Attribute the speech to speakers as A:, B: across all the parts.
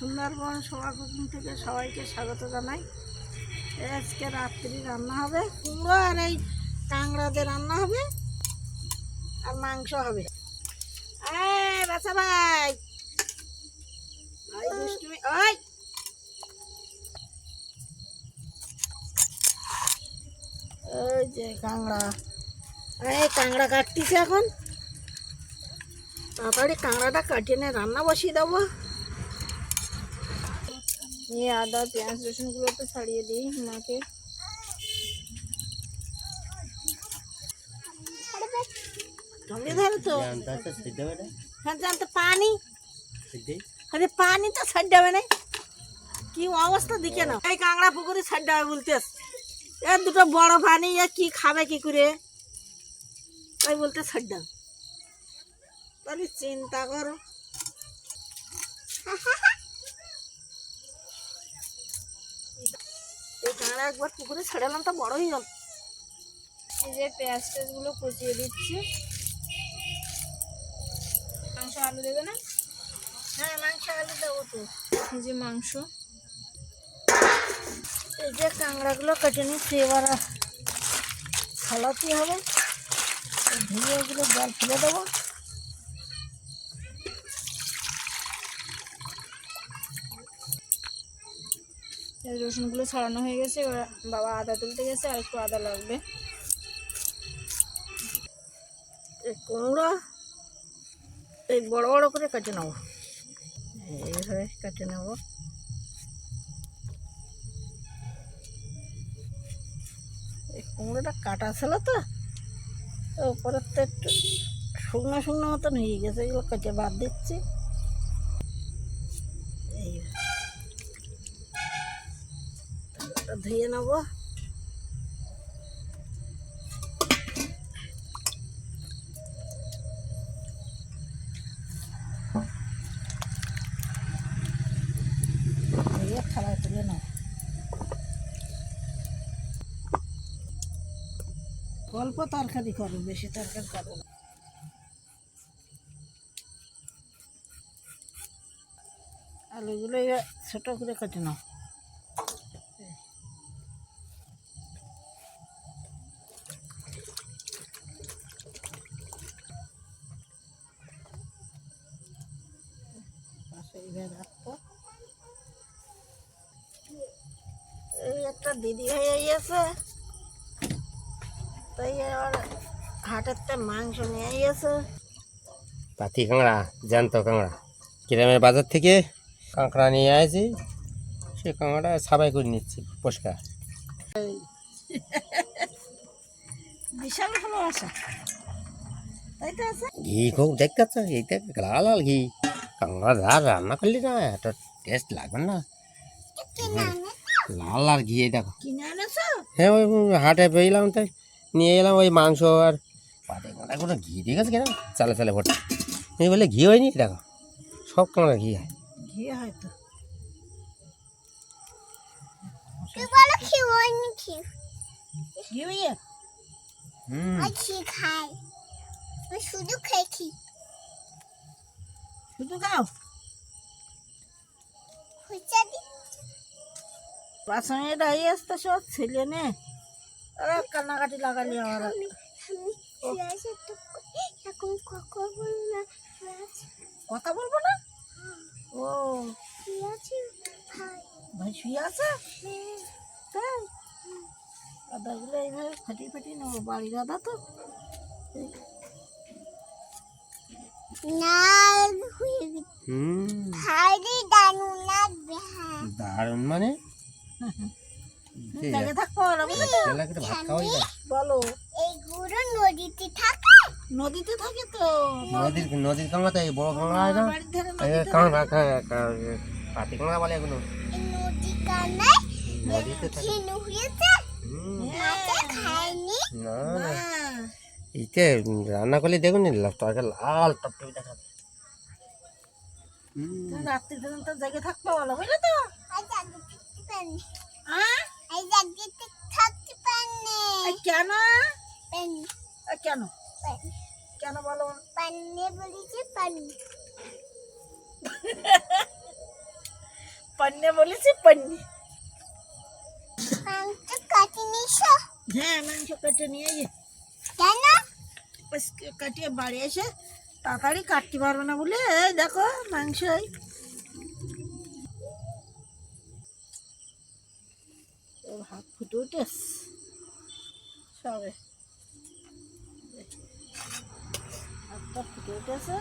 A: সুন্দরবন সভা কুকিং থেকে সবাইকে স্বাগত জানাই। আজকে রাত্রি রান্না হবে, কুমড়ো আর এই কাঁকড়াতে রান্না হবে, আর মাংস হবে। বাচ্চা ভাই। ওই ওই। যে কাঁকড়া, এই কাঁকড়া কাটতিছে এখন। তাড়াতাড়ি কাঁকড়াটা কাটিয়ে নিয়ে রান্না বসিয়ে দেবো। নিয়ে আদা পেঁয়াজ রসুনগুলো তো ছাড়িয়ে দিই মাকে ঢঙ্গে ধরে তো হ্যাঁ জানতে পানি আরে পানি তো ছাড় যাবে না কি অবস্থা দিকে না এই কাঁকড়া পুকুরে ছাড় যাবে বলতে এ দুটো বড় পানি এ কি খাবে কি করে তাই বলতে ছাড় যাবে তাহলে চিন্তা করো একবার পুকুরে ছেড়েলাম তো বড় হয়ে গেল
B: এই যে পেঁয়াজ টেয়াজগুলো কুচিয়ে দিচ্ছি। মাংস আলু দেবে না?
A: হ্যাঁ মাংস আলু দেবো তো।
B: এই যে মাংস।
A: এই যে কাঁকড়াগুলো কেটে নিচ্ছি এবার ছালাতে হবে। ধুয়ে ওগুলো জল ফেলে দেবো।
B: রসুনগুলো ছাড়ানো হয়ে গেছে, এবার বাবা আদা তুলতে গেছে, আর একটু আদা লাগবে।
A: কুমড়ো, এই বড় বড় করে কেটে নেব। এইভাবে কেটে নেব। এই কুমড়োটা কাটা ছিল তো উপরে তো একটু শুকনো শুকনো মতন হয়ে গেছে, এগুলো কেটে বাদ দিচ্ছি। তারপরে ধুয়ে নেব। থালায় তুলে অল্প তরকারি করো, বেশি তরকারি করো না। আলুগুলো ছোটো করে কেটে নাও। এইভাবে রাখব। এই একটা দিদি হয়ে গিয়েছে তাই আবার হাটের মাংস নিয়ে
C: পাতি কাঁকড়া জ্যান্ত কাঁকড়া। গ্রামের বাজার থেকে কাঁকড়া নিয়ে আসি সে কাঁকড়া সাবাই করে নিচ্ছি পরিষ্কার।
A: বিশাল ভালোবাসা।
C: ঘি খুব দেখতে লাল লাল ঘি। কাঁকড়া যা রান্না করলি না? একটা টেস্ট লাগবে না। লাল লাল ঘি দেখো। হ্যাঁ ওই হাটে পেয়েলাম তাই নিয়ে এলাম ওই মাংস আর পাতে কাঁকড়া কোনো ঘি দিয়ে গেছে কেন? চালে চালে ভোট এই বলে ঘি হয়নি? দেখো সব কাঁকড়া ঘি হয়।
A: ঘি ঘি হইয়ে?
C: হুম
D: শুধু খেয়েছি
A: শুধু খাও পাশে দাঁড়িয়ে আসতে সব ছেলে নে। আরে কান্নাকাটি লাগালি আমার। কথা বলব না। ও।
D: ভাই।
A: ভাই শুয়ে আছে?
D: হ্যাঁ।
A: তাই? আদাগুলো এইভাবে ফাটিয়ে ফাটিয়ে নেব। বাড়ির আদা তো।
D: এই গুঁড়ো নদীতে থাকে।
A: নদীতে থাকে তো?
C: নদীর নদীর কাঁকড়া তো এই বড় কাঁকড়া হয় না। কাঁকড়া পাতি কাঁকড়া বলে এগুলো। নদীতে থাকে। না না। এইতে রান্না করলে দেখুন তরকারি লাল টপটপি দেখাবে।
A: রাত্রি পর্যন্ত জেগে থাকতে বলো বুঝলে তো? হ্যাঁ? কেন? কেন? কেন বলো?
D: পান্নে বলেছে পানি
A: পান্নে বলেছি পান্নে
D: মাংস কাটি নিছো
A: হ্যাঁ মাংস কেটে নিয়ে কাটিয়ে বাড়ি এসে তাড়াতাড়ি কাটতে পারবে না বলে, এই দেখো মাংস এই। হাত ফুটে উঠেস সবে। হাতটা ফুটে উঠেছে।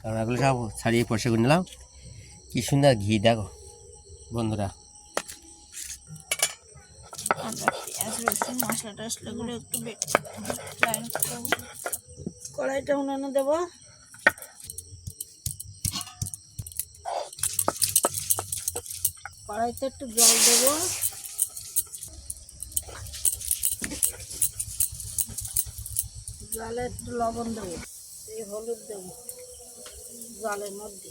C: কাঁকড়াগুলো সব ছাড়িয়ে পয়সা করে নিলাম। কি সুন্দর ঘি, দেখো বন্ধুরা।
B: রসুন মশলা টশলাগুলো একটু
A: কড়াইটা উনানে দেবো। কড়াইতে একটু জল দেবো। জলে একটু লবণ দেবো। এই হলুদ দেবো। জলের মধ্যে।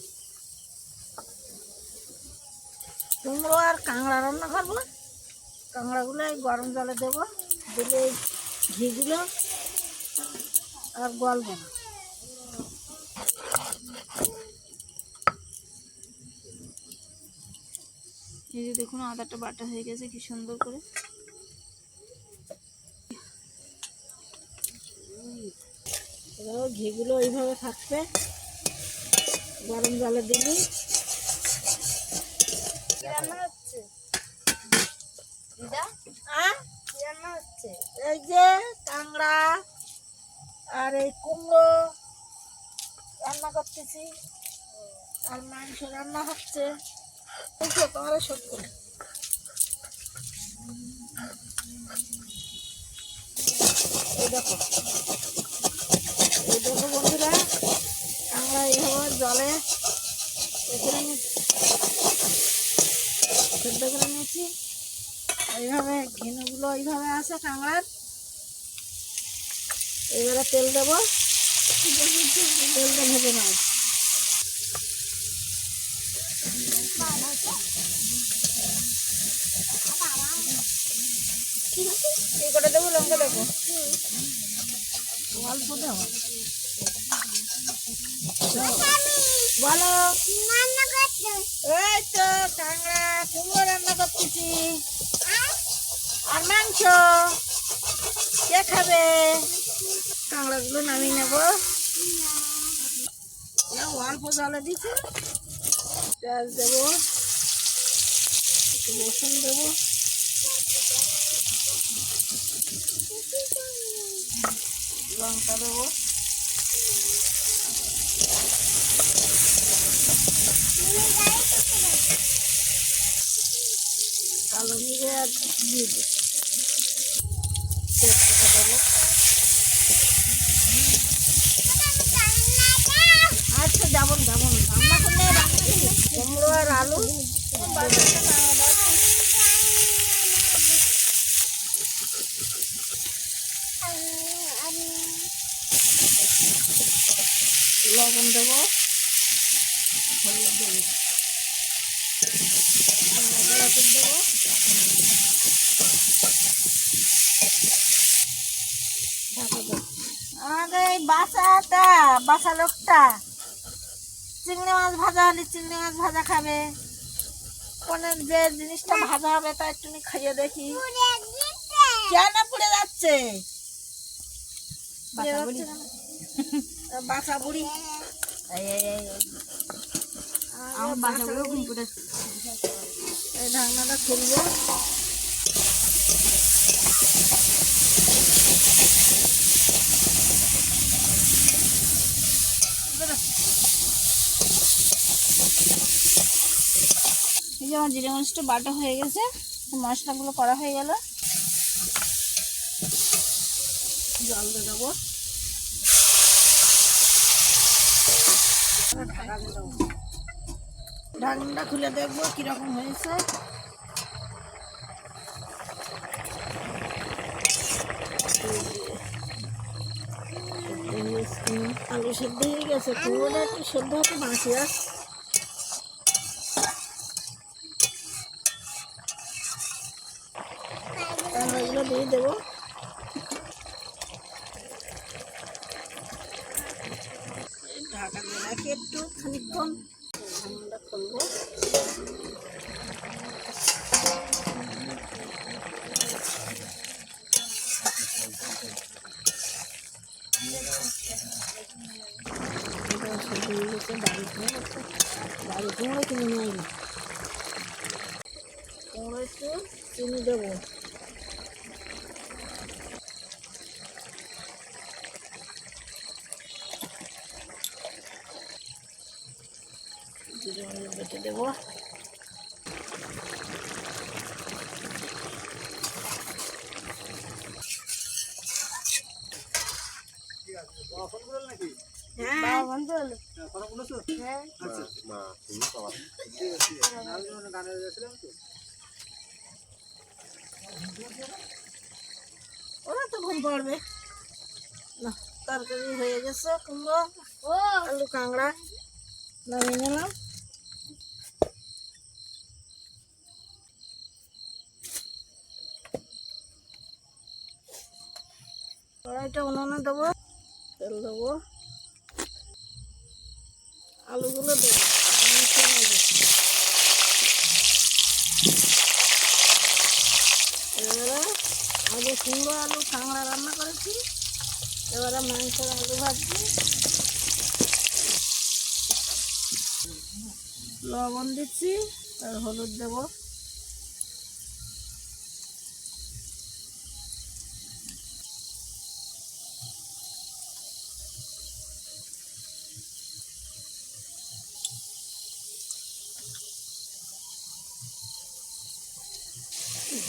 A: কুমড়ো আর কাঁকড়া রান্না করব? কাঁকড়াগুলো গরম জলে দেবো, দিলে ঘিগুলো আর গলবে না।
B: এই যে দেখুন, আদাটা বাটা হয়ে গেছে, কি সুন্দর করে।
A: ঘিগুলো এইভাবে থাকবে, গরম জলে দিবি
B: রান্না দিদা? কি রান্না হচ্ছে?
A: এই যে কাঁকড়া আর এই কুমড়ো রান্না করতেছি। আর মাংস রান্না হচ্ছে। বুঝছ তোমার সব করে এই দেখো। এই দেখো বন্ধুরা আমরা এইভাবে জলে এখানে সেদ্ধ করে নিয়েছি। এইভাবে ঘিনুগুলো এইভাবে আছে কাঁকড়ার এবারে তেল দেবো। তেলটা ভেজে নেব
B: এই দেবো, লঙ্কা দেবো?
A: দেবো বলো এই তো কাঁকড়া, কুমড়ো রান্না করতেছি। আর মাংস? কে খাবে? কাঁকড়াগুলো নামিয়ে নেব। অল্প জলে দিচ্ছি। পেঁয়াজ দেবো। রসুন দেবো। লঙ্কা দেবো। কালো জিরে আর দিয়ে দেবো তেজপাতা দেবো আচ্ছা যাবন যাবন রান্না করলে রান্না করি। কুমড়ো আর আলু লবণ দেবো হলুদ দেবো। আমাদের এই বাসাটা, বাসা লোকটা চিংড়ি মাছ ভাজা হলে চিংড়ি মাছ ভাজা খাবে কোনে যে জিনিসটা ভাজা হবে তা একটু খাইয়ে দেখি। কেন পুড়ে যাচ্ছে? বাসা বুড়ি।
B: আমার ঘুম করে
A: এই ঢাকনাটা খুলবো।
B: এই যে আমার জিরে মরিচটা বাটা হয়ে গেছে মশলাগুলো করা হয়ে গেল।
A: জল দিয়ে দেবো। ঢাকনাটা খুলে দেখব কীরকম হয়েছে। আলু সেদ্ধ হয়ে গেছে কুমড়োটা একটু সেদ্ধ হতে বাঁচি আস তাহলে এগুলো দিয়ে দেবো। ঢাকা একটু খানিকক্ষণ। ঢাকনাটা খুলবো বাড়ি কুমড়ো কিনে নিয়ে কুমড়ো একটু চিনি দেবো। মরিচ দেবো। হ্যাঁ। হ্যাঁ। ওরা তো ঘুম পড়বে। না তরকারি হয়ে গেছে কুমড়ো ও। আলু কাঁকড়া। নামিয়ে নিলাম। কড়াইটা উনুনে দেবো, তেল দেবো। আলুগুলো দেবো। এবারে আগে কুমড়ো আলু কাঁকড়া রান্না করেছি। এবারে মাংসের আলু ভাজছি। লবণ দিচ্ছি, আর হলুদ দেবো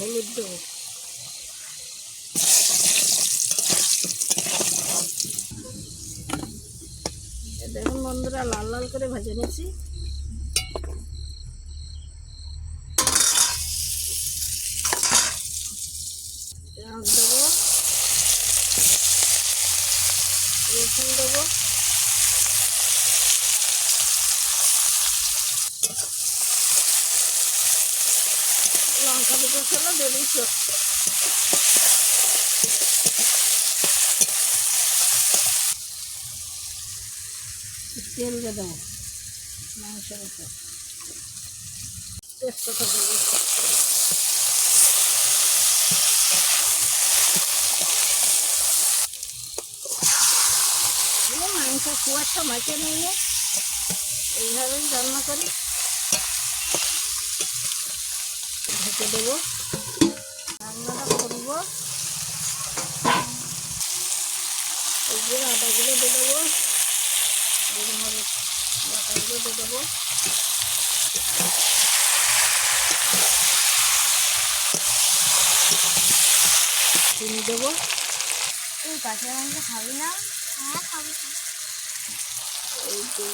A: হলুদ দেবো এ দেখুন বন্ধুরা লাল লাল করে ভেজে পেঁয়াজ দেবো। রসুন দেবো। লঙ্কা দুটো ছিল বেরিয়েছ তেল দিয়ে দেবো। মাংসের তেজপাতা দেবো মাংস একটা মাকে নিয়ে এইভাবেই রান্না করি। ঢেকে দেবো রান্নাটা করব। এই আদাগুলো দিয়ে দেবো। মরিচ বাটাগুলো দিয়ে দেবো চিনি দেবো।
B: এই কাঁচা মাংস খাবি না?
D: হ্যাঁ খাবি।
A: এই যে।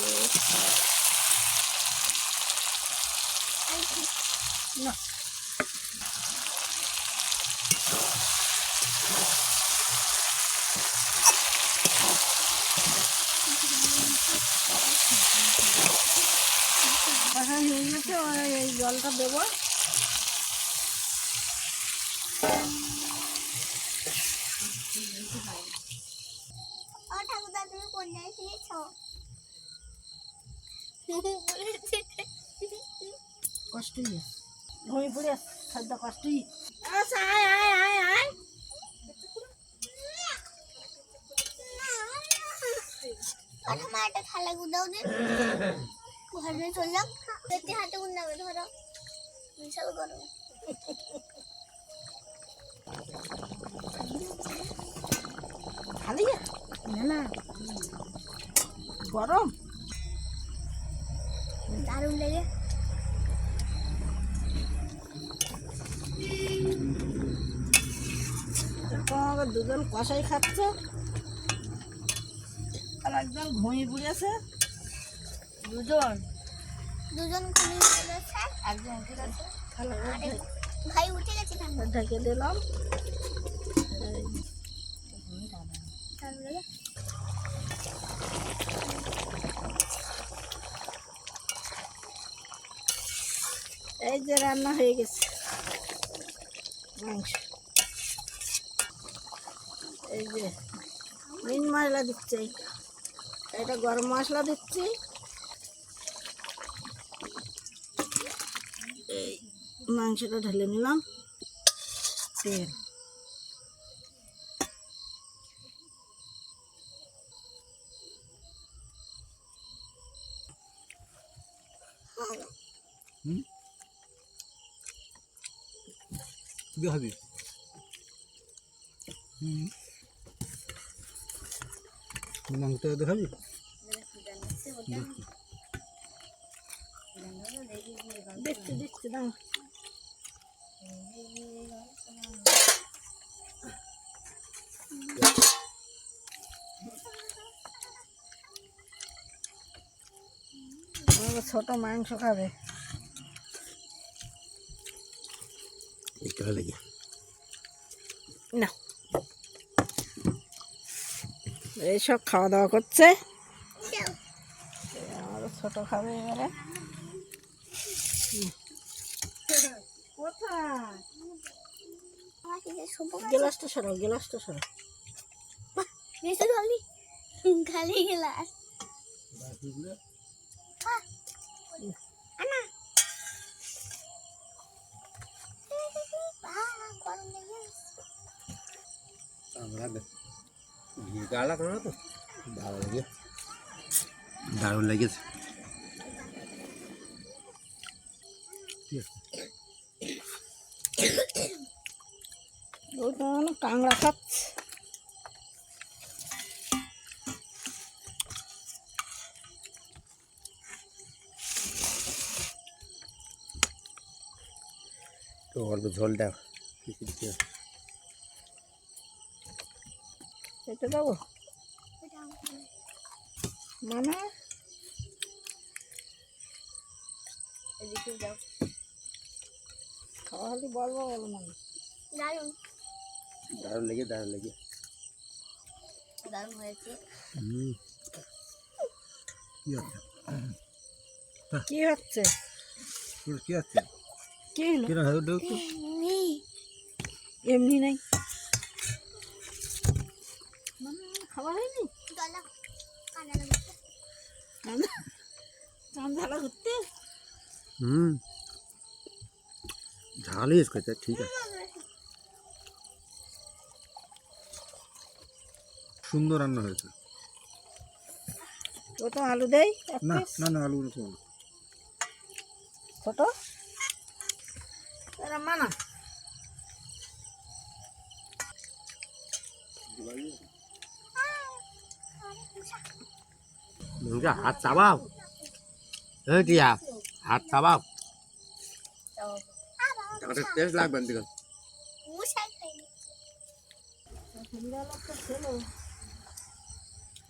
A: না। কষা হয়ে গেছে এই জলটা দেবো কষ্টই ঘুমিয়ে পড়ে খাদ্য আচ্ছা আয় আয় আয় আয়।
D: আমার একটা থালা গুদাও দিন ঘরে চললাম। দেখতে হাতে গুন্ডাবে ধরো। বিশাল গরম।
A: খালি? না না। গরম?
D: দারুণ লেগে।
A: দুজন কষাই খাচ্ছে। একজন ঘুমিয়ে পড়েছে?
B: দুজন?
D: দুজন ঘুমিয়ে পড়েছে।
B: একজন উঠে গেছে।
D: ভাই উঠে গেছে
A: ঢেকে দিলাম। এই যে রান্না হয়ে গেছে। মাংস। এই যে মিন মশলা দিচ্ছি এইটা। এটা গরম মশলা দিচ্ছি। মাংসটা ঢেলে নিলাম। তেল।
E: হুম। মাংসটা দেখাবি
A: দেখছি দেখছি দাও আমাকে ছোট মাংস খাবে
C: একটু হলে কি
A: না এইসব খাওয়া দাওয়া করছে। আমাদের ছোট খাবে এবারে। কোথায়
D: আমার কিছু শুভ
A: গ্লাসটা সরাও গ্লাসটা সরাও।
D: বেশি খালি গেলাস
C: আমরা ঘি গালা করো তো দারুণ লাগে দারুণ লেগেছে
A: ওটা মানে কাংড়া খাচ্ছে
C: তো অল্প ঝোলটা
A: এটা দেবো মানে
B: এদিকে যাও।
A: খাওয়া হলে বলব বলো মানে
D: দারুণ
C: দারুণ লেগে দারুণ লেগে।
D: দারুণ হয়েছে।
E: কি আছে
A: কি হচ্ছে?
E: কি?
A: এমনি নাই? খাওয়া হয়নি? ঝালা ঘুরতে
C: হুম। ঝালই ঠিক আছে।
E: সুন্দর রান্না হয়েছে।
A: ওটা আলু দেয়
E: না? না না আলু
A: ছোট। এরা মানা
C: মুখে হাত চাবাও। এই টিয়া হাত চাবাও। টেস্ট লাগবে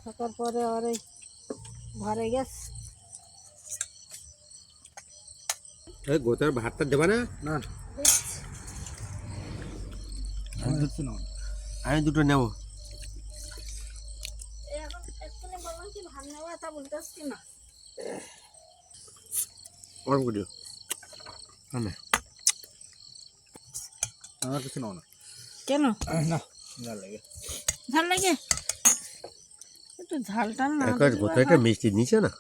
A: থাকার পরে আর ঘরে গেছে
C: এই গোতার ভাতটা দেবা না?
E: না আমি ধরছি না।
C: আমি দুটো নেব।
A: আসছি না।
C: অল্প করে দিও। না
E: আমার কিছু নাও না।
A: কেন?
E: না না লাগে।
A: ঝাল লাগে? একটু ঝাল টাল না
C: একবার গোতাটা মিষ্টি নিছো না?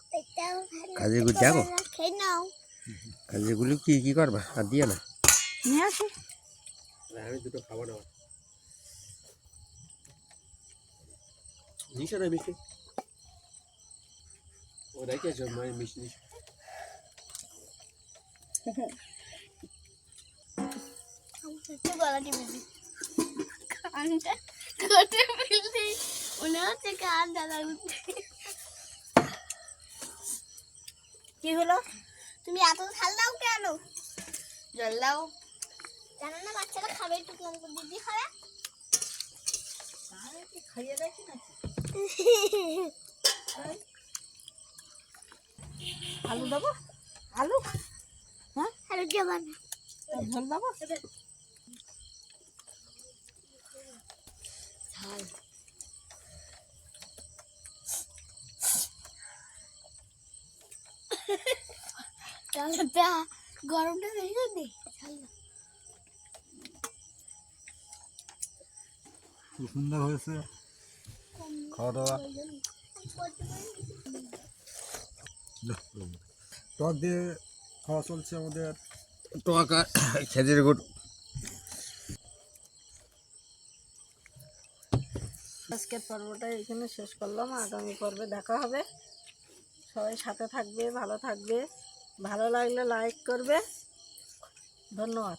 C: কাজেরগুলো যাব
D: খেয়ে নাও।
C: কাজেরগুলো কি কি করবা? আর দিয়ে না।
A: নিয়ে আসি।
C: আমি দুটো খাব না। নিছো না মিষ্টি?
A: কি হলো
D: তুমি এত ঝাল দাও কেন জল দাও জানো না বাচ্চারা খাবে একটু কম করে দিদি খাবে
A: খাইয়ে দেখি না আলু দেবো? আলু? হ্যাঁ?
D: আর জবান
A: ঝোল দেবো?
D: গরমটা ঝাল দাও।
E: খুব সুন্দর হয়েছে। খাওয়া দাওয়া। টক দিয়ে খাওয়া চলছে আমাদের।
C: টোয়াকা খেজুর গুড়।
A: আজকের পর্বটা এখানে শেষ করলাম। আগামী পর্বে দেখা হবে। সবাই সাথে থাকবে ভালো থাকবে। ভালো লাগলে লাইক করবে। ধন্যবাদ।